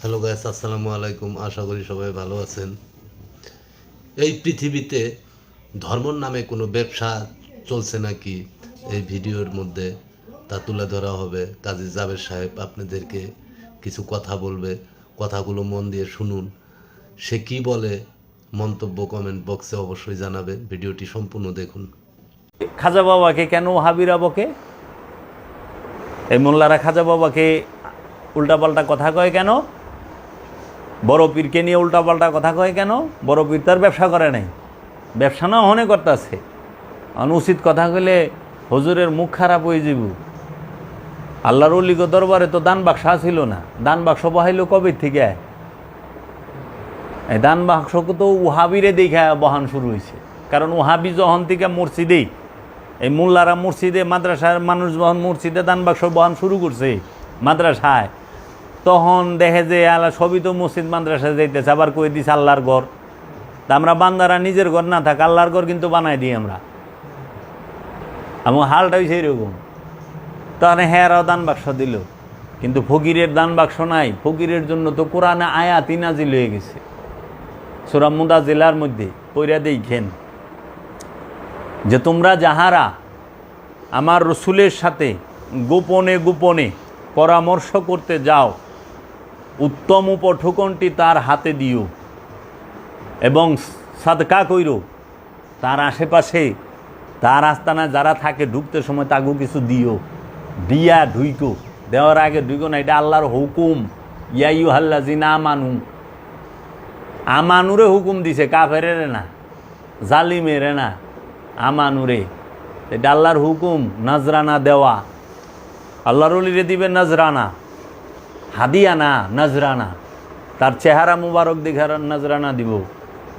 Hello guys আসসালামু আলাইকুম আশা করি সবাই ভালো আছেন। এই পৃথিবীতে ধর্মর নামে কোনো ব্যবসা চলছে নাকি এই ভিডিওর মধ্যে তা তুলে ধরা হবে। কাজী জাবের সাহেব আপনাদেরকে কিছু কথা বলবে, কথাগুলো মন দিয়ে শুনুন। সে কি বলে মন্তব্য কমেন্ট বক্সে অবশ্যই জানাবে ভিডিওটি সম্পূর্ণ দেখুন। খাজা বাবাকে কেন হাবিরা বকে? এই মোল্লারা খাজা বাবাকে উল্টাপাল্টা কথা কয় কেন? বড় পীরকে নিয়ে উল্টাপাল্টা কথা কয় কেন? বড় পীর তার ব্যবসা করে নাই। ব্যবসা না হনে করতেছে। অনুচিত কথা কইলে হজুরের মুখ খারাপ হয়ে যাব আল্লাহর অলিগ দরবারে তো দান বাক্স ছিল না। দান বাক্স বহাইল কবে থেকে? এই দান বাক্সকে তো উহাবিরে দেখা বহান শুরু হয়েছে কারণ উহাবি যখন থেকে মসজিদেই এই মোল্লারা মসজিদে, মাদ্রাসার মানুষ যখন মসজিদে দান বাক্স বহান শুরু করছে, মাদ্রাসায় তখন দেখে যে, আল্লাহ, সবই তো মসজিদ মাদ্রাসা যাইতেছে, আবার কই দিছে আল্লাহর ঘর? তা আমরা বান্দারা নিজের ঘর না থাক, আল্লাহর ঘর কিন্তু বানাই দিই আমরা। আমার হালটা হয়েছে এরকম। তখন হ্যাঁরাও দান বাক্স দিল। কিন্তু ফকিরের দান বাক্স নাই। ফকিরের জন্য তো কোরআনে আয়াত ইনাজিল হয়ে গেছে। সুরামুদা জেলার মধ্যে পৈরা দেখেন যে, তোমরা যাহারা আমার রসুলের সাথে গোপনে গোপনে পরামর্শ করতে যাও উত্তম উপঠোকনটি তার হাতে দিও এবং সাদকা কইর। তার আশেপাশে, তার আস্তানা যারা থাকে, ঢুকতে সময় তাকেও কিছু দিও। দিয়া ঢুইকো। দেওয়ার আগে ঢুইকো না, এটা আল্লাহর হুকুম। ইয়াইউ হাল্লা জিনা মানু আমানুরে হুকুম দিছে, কাফেরের না, জালিমের না, আমানুরে। এটা আল্লাহর হুকুম, নাজরানা দেওয়া। আল্লাহর দিবে নজরানা। হাদিয়া না নজরানা। তার চেহারা মুবারক দেখে নজরানা দিব।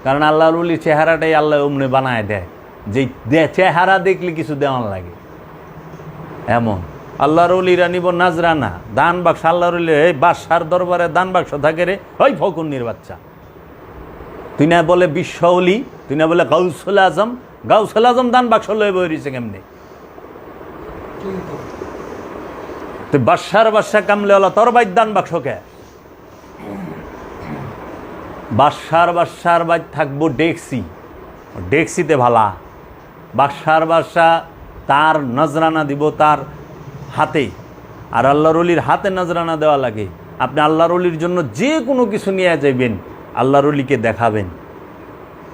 কারণ আল্লাহর অলির চেহারাটাই আল্লাহ অমনে বানায় দেয়। যে চেহারা দেখলে কিছু দেওয়ান লাগে। এমন। আল্লাহর অলিরা নিব নাজরানা। দান বাক্স, আল্লাহর অলি এই বাদশার দরবারে দান বাক্স থাকে রে। ওই ফকুন্নির বাচ্চা। তুই না বলে বিশ্ব অলি তুই না বলে গাউসুল আজম। গাউসুল আজম দান বাক্স লয়ে বই রয়েছে কেমনি তুই বাদশার বাদশা কামলে হলো তোর বাইর দান বাক্স কে বাদশার বাদশার বাইর থাকব ডেক্সি। ডেক্সিতে ভালা। বাদশার বাদশা তার নজরানা দিব তার হাতে। আর আল্লাহর অলির হাতে নজরানা দেওয়া লাগে। আপনি আল্লাহর অলির জন্য যে কোনো কিছু নিয়ে যাইবেন, আল্লাহর অলিকে দেখাবেন।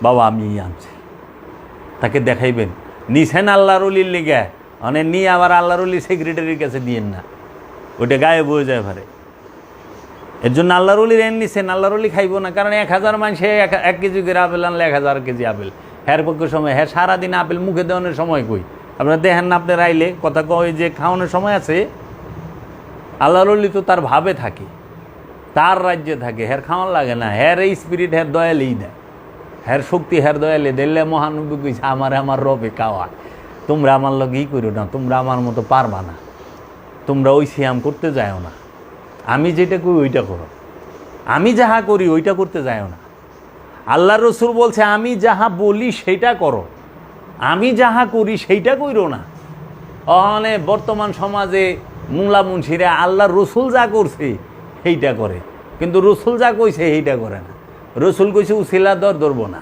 বাবা, আমি আনছি। তাকে দেখাইবেন। নিছেন আল্লাহর অলির লেগে। মানে নিয়ে আবার আল্লাহর অলি সেক্রেটারির কাছে দিয়েন না। ওইটা গায়ে বয়ে যায় পারে এর জন্য আল্লাহর অলির এন নিছেন আল্লাহর অলি খাইব না, কারণ এক হাজার মানুষে এক কেজি করে আপেল আনলে এক হাজার কেজি আপেল। হ্যার পক্ষে সময় হ্যাঁ সারাদিন আপেল মুখে দেওয়ানোর সময় কই? আপনারা দেখেন না আপনার আইলে, কথা কয় যে খাওয়ানোর সময় আছে, আল্লাহর অলি তো তার ভাবে থাকে, তার রাজ্যে থাকে হ্যার খাওয়ান লাগে না হ্যার এই স্পিরিট হ্যার দয়ালেই দেয় হ্যার শক্তি হ্যার দয়ালে দিল্লে মহানবী কইছে, আমার আমার রবে কাওয়া তোমরা আমার লগে ই করো না, তোমরা আমার মতো পারবা না। তোমরা ওই সিয়াম করতে যাও না। আমি যেটা করি, ওইটা করো। আমি যাহা করি, ওইটা করতে যাও না। আল্লাহ রসুল বলছে, আমি যাহা বলি, সেটা করো। আমি যাহা করি, সেইটা কইরো না। অহনে বর্তমান সমাজে মুংলা মুন্সিরা আল্লাহ রসুল যা করছে, সেইটা করে। কিন্তু রসুল যা কইছে, সেইটা করে না। রসুল কইছে, উসিলা দর ধরবো না।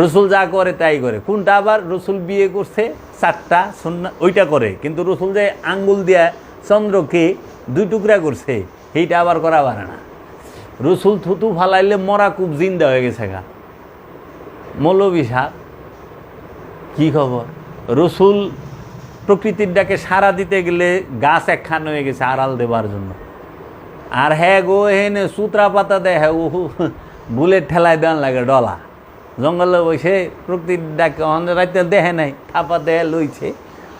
রসুল যা করে তাই করে। কোনটা আবার রসুল বিয়ে করছে? চারটা সন্না ওইটা করে। কিন্তু রসুল যে আঙ্গুল দিয়া চন্দ্রকে দুই টুকরা করছে, সেইটা আবার করা পারে না। রসুল থুতু ফালাইলে মরা খুব জিন্দা হয়ে গেছে গা। মৌলবী সাহ কি খবর? রসুল প্রকৃতির ডাকে সারা দিতে গেলে গাছ একখান হয়ে গেছে আড়াল দেবার জন্য। আর হ্যাঁ গো হেনে সুতরা পাতা দেয় হ্যাঁ ও বুলেট ঠেলায় দেন লাগে, ডলা। জঙ্গলে বসে প্রকৃতির ডাকে অন্য রাইতে দেখে নাই, থাপা দেহে লইছে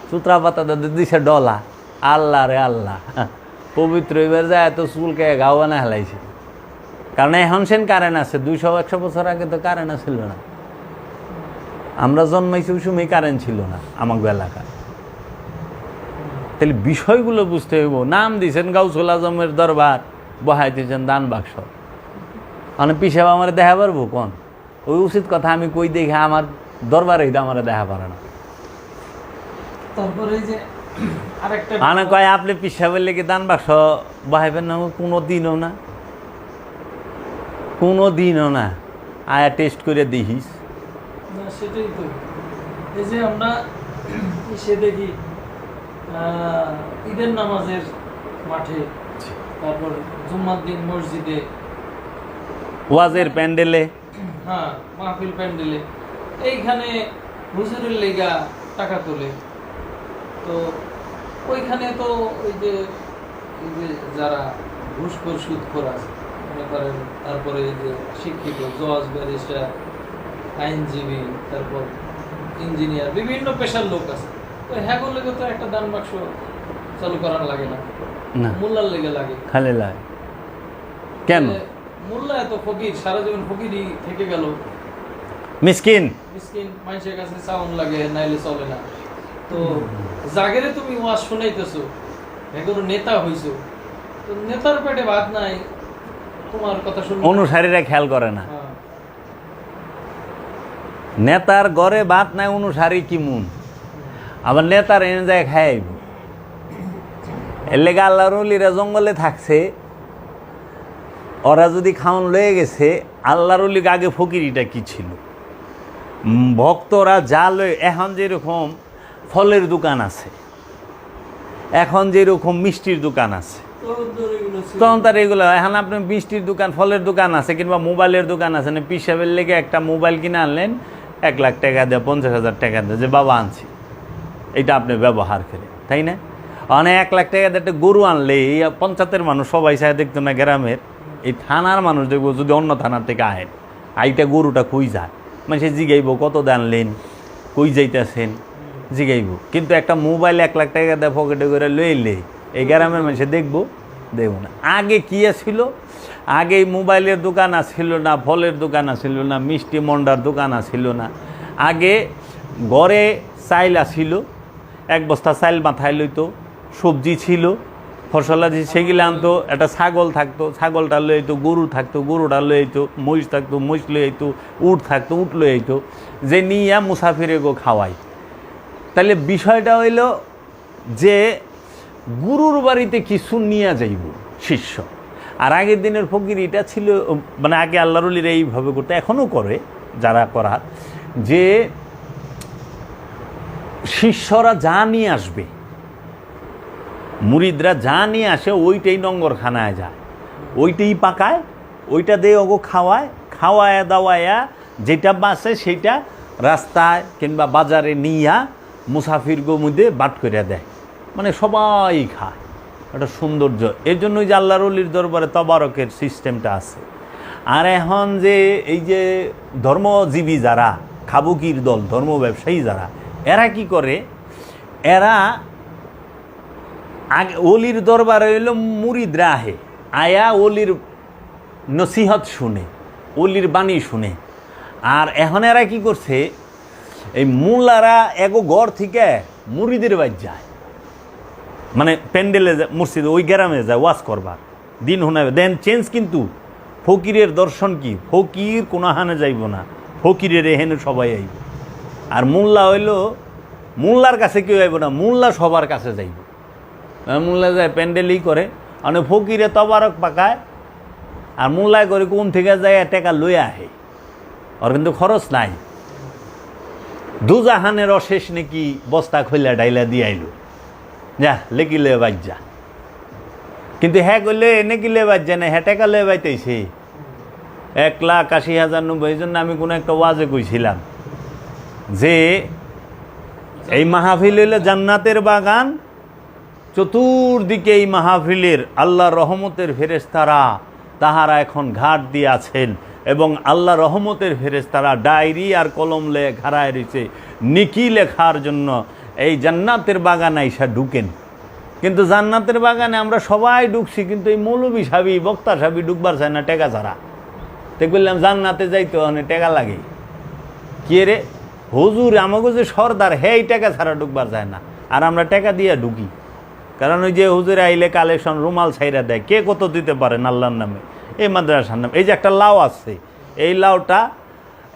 সুতরা পাতা দিছে ডলা। আল্লাহ রে আল্লাহ। পবিত্র এবার যায় এত চুলকে গাও বানা হেলাইছে। কারণ এখন সেন কারেন্ট আছে, দুইশো একশো বছর আগে তো কারেন্ট ছিল না। আমরা জন্মাইছি ওই সময় কারেন্ট ছিল না আমাকে এলাকায়। তাহলে বিষয়গুলো বুঝতে হইব। নাম দিয়েছেন গাউসুল আজমের দরবার, বহাই দিয়েছেন দান বাক্স। মানে পিসাব আমার দেখা পারব কোন? ওই উচিত কথা আমি কই দেখে আমার দরবার দরবারে আমার দেখা পারে না। তারপরে যে কয় আপনি পিসাবের লেগে দান বাক্স ভাইবেন না? কোনো দিনও না। কোনো দিনও না। আয়া টেস্ট করে দেখিস। না সেটাই তো। এই যে আমরা এসে দেখি ঈদের নামাজের মাঠে তারপর জুম্মার দিন মসজিদে ওয়াজের প্যান্ডেলে হ্যাঁ মাহফিল প্যান্ডেলে এইখানে হুজুরের লেগা টাকা তোলে। তো ওইখানে তো ওই যে এই যে যারা ঘুষখোর সুদখোর আছে মনে করেন তারপরে এই যে শিক্ষিত জজ ব্যারিস্টার আইনজীবী তারপর ইঞ্জিনিয়ার বিভিন্ন পেশার লোক আছে। তো হ্যাঁ লেগে তো একটা দান বাক্স চালু করার লাগে না। মোল্লার লেগে লাগে। খালি লাগে। কেন? মোল্লা এত ফকির সারা জীবন ফকিরই থেকে গেল। মিসকিন। মিসকিন মানুষের কাছে সাউন্ড লাগে নাইলে চলে না। তো জাগেরে তুমি ওয়াজ শুনাইতেছো এগুলো নেতা হইছো। তো নেতার পেটে ভাত নাই তোমার কথা শুনবে না। অনুসারীরা খেয়াল করে না। হ্যাঁ, নেতার গড়ে বাত নাই অনুসারী কি মন? আবার নেতার এনে যায় খাইব। এর লেগে আল্লাহ রলিরা জঙ্গলে থাকছে ওরা যদি খাওয়ান লয়ে গেছে আল্লাহ রলিগ আগে ফকিরিটা কি ছিল? ভক্তরা যা লয়ে, এখন যেরকম ফলের দোকান আছে, এখন যেরকম মিষ্টির দোকান আছে, তখন তার এগুলো, এখন আপনি মিষ্টির দোকান, ফলের দোকান আছে, কিংবা মোবাইলের দোকান আছে না পিসাবের লেগে একটা মোবাইল কিনে আনলেন, এক লাখ টাকা দেয়, পঞ্চাশ হাজার টাকা দেয়, যে বাবা আনছি। এটা আপনি ব্যবহার করে তাই না? অনেক এক লাখ টাকা দিয়ে একটা গরু আনলে, এই পঞ্চায়েতের মানুষ সবাই চায় দেখতো না, গ্রামের। এই থানার মানুষ দেখব যদি অন্য থানার থেকে আহেন আইটা গরুটা কই যায়? মানে সে জিগাইব, কত দানলেন কই যাইতেছেন? জিগাইব। কিন্তু একটা মোবাইল এক লাখ টাকা দেয় পকেটে করে লইলে এই গ্রামের মানুষে দেখব দেখব না। আগে কি ছিল আগে মোবাইলের দোকান ছিল না, ফলের দোকান ছিল না, মিষ্টি মন্ডার দোকান ছিল না। আগে ঘরে চাইল ছিল এক বস্তা চাইল মাথায় লইতো, সবজি ছিল ফসলাদি সেগুলো আনতো, একটা ছাগল থাকতো, ছাগলটা লই আইতো, গরু থাকতো, গরুটা লই আইতো, মহিষ থাকতো, মহিষ লই আইতো, উট থাকতো, উট লই আইতো, যে নিয়ে মুসাফিরে গো খাওয়াই। তাহলে বিষয়টা হইল যে গুরুর বাড়িতে কিছু নিয়ে যাইব, শিষ্য। আর আগের দিনের ফকির এটা ছিল মানে আগে আল্লাহরুলিরা এইভাবে করতে এখনও করে যারা করার যে শিষ্যরা যা নিয়ে আসবে মুরিদরা যা নিয়ে আসে, ওইটাই নঙ্গরখানায় যায়। ওইটাই পাকায়, ওইটা দিয়ে ওগো খাওয়ায় খাওয়ায় দাওয়ায়া, যেটা বাঁচে সেইটা রাস্তায় কিংবা বাজারে নিয়া মুসাফির মধ্যে বাট করে দেয়। মানে সবাই খায়। একটা সৌন্দর্য। এর জন্যই যে আল্লাহর অলির দরবারে তবারকের সিস্টেমটা আছে। আর এখন যে এই যে ধর্মজীবী যারা, খাবুকির দল ধর্ম ব্যবসায়ী যারা, এরা কি করে? এরা আগে অলির দরবারে হইল মুরিদরা আহে। আয়া অলির নসিহত শুনে, অলির বাণী শুনে। আর এখন এরা কি করছে, এই মুল্লারা এগো ঘর থেকে মুরিদের বাড়ি যায়। মানে প্যান্ডেলে যায়, মসজিদে, ওই গ্রামে যায়, ওয়াজ করবার। দিন শোনাবে দেন চেঞ্জ কিন্তু। ফকিরের দর্শন কি? ফকির কোনো হানে যাইব না। ফকিরের এহেনে সবাই আইব। আর মোল্লা হইল, মোল্লার কাছে কেউ আইব না, মোল্লা সবার কাছে যাইব। মোল্লা যায় প্যান্ডেলই করে মানে ফকিরে তবারক পাকায়, আর মোল্লায় করে কোন থেকে যায় টাকা লই আহে। ওর কিন্তু খরচ নাই। দুজাহানের অশেষ নাকি বস্তা খোলা ডাইলা দিয়ে আইলো। যা লেকি লে বাজ যা। কিন্তু হ্যাঁ করলে এনে কি লে বাজ্যা না হ্যাঁ টাকা লে বাইতেছে। এক লাখ আশি হাজার নব্বই জন্য আমি কোনো একটা ওয়াজে কইছিলাম যে, এই মাহফিল হইলে জান্নাতের বাগান চতুর্দিকে এই মাহফিলের আল্লাহ রহমতের ফেরেস্তারা তাহারা এখন ঘাট দিয়ে আছেন এবং আল্লাহ রহমতের ফেরেস্তারা ডায়েরি আর কলম লে ঘাড়ায় রয়েছে, নিকি লেখার জন্য। এই জান্নাতের বাগান আইসা ঢুকেন। কিন্তু জান্নাতের বাগানে আমরা সবাই ঢুকছি, কিন্তু এই মৌলবি সাবি, বক্তা সাবি ঢুকবার চায় না টেকা ছাড়া। তো বললাম, জান্নাতে যাইতে অনেক টেকা লাগে। কে রে? হুজুর আমাকে যে সর্দার হে এই টাকা ছাড়া ঢুকবার যায় না। আর আমরা টাকা দিয়ে ঢুকি। কারণ ওই যে হুজুরে আইলে কালেকশন রুমাল ছাইরা দেয়। কে কত দিতে পারেন আল্লাহর নামে? এই মাদ্রাসার নামে। এই যে একটা লাউ আছে, এই লাউটা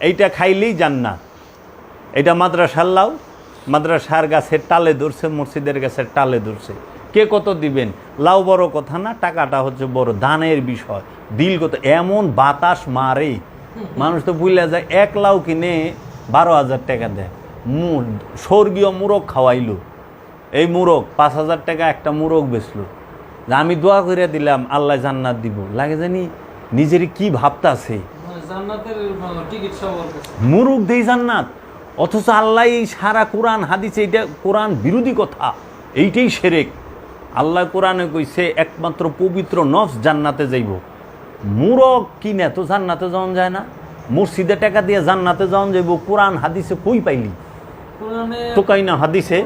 এইটা খাইলেই জান্নাত। এটা মাদ্রাসার লাউ মাদ্রাসার গাছের টালে ধরছে, মসজিদের গাছের টালে ধরছে। কে কত দিবেন? লাউ বড় কথা না, টাকাটা হচ্ছে বড় দানের বিষয়। দিল কত, এমন বাতাস মারে। মানুষ তো বুঝলে যায়, এক লাউ কিনে বারো হাজার টাকা দেয়। স্বর্গীয় মুরগ খাওয়াইলো। এই মুরগ পাঁচ হাজার টাকা একটা মুরগ বেচলো। যে আমি দোয়া করে দিলাম আল্লাহ জান্নাত দিব। লাগে জানি নিজের কি ভাবতাছে মানে জান্নাতের মানে মুরুখ দেই জান্নাত অথচ আল্লাহ এই সারা কোরআন হাদিসে এইটা কোরআন বিরোধী কথা। এইটাই সেরেক। আল্লাহ কোরআনে কইছে একমাত্র পবিত্র নফস জান্নাতে যাইব। মুরগ কিনে তো জান্নাতে যাওয়া যায় না। মসজিদে টাকা দিয়ে জান্নাতে যাওয়া যাইব। কোরআন হাদিসে কই পাইলি? তো কাই না হাদিসে?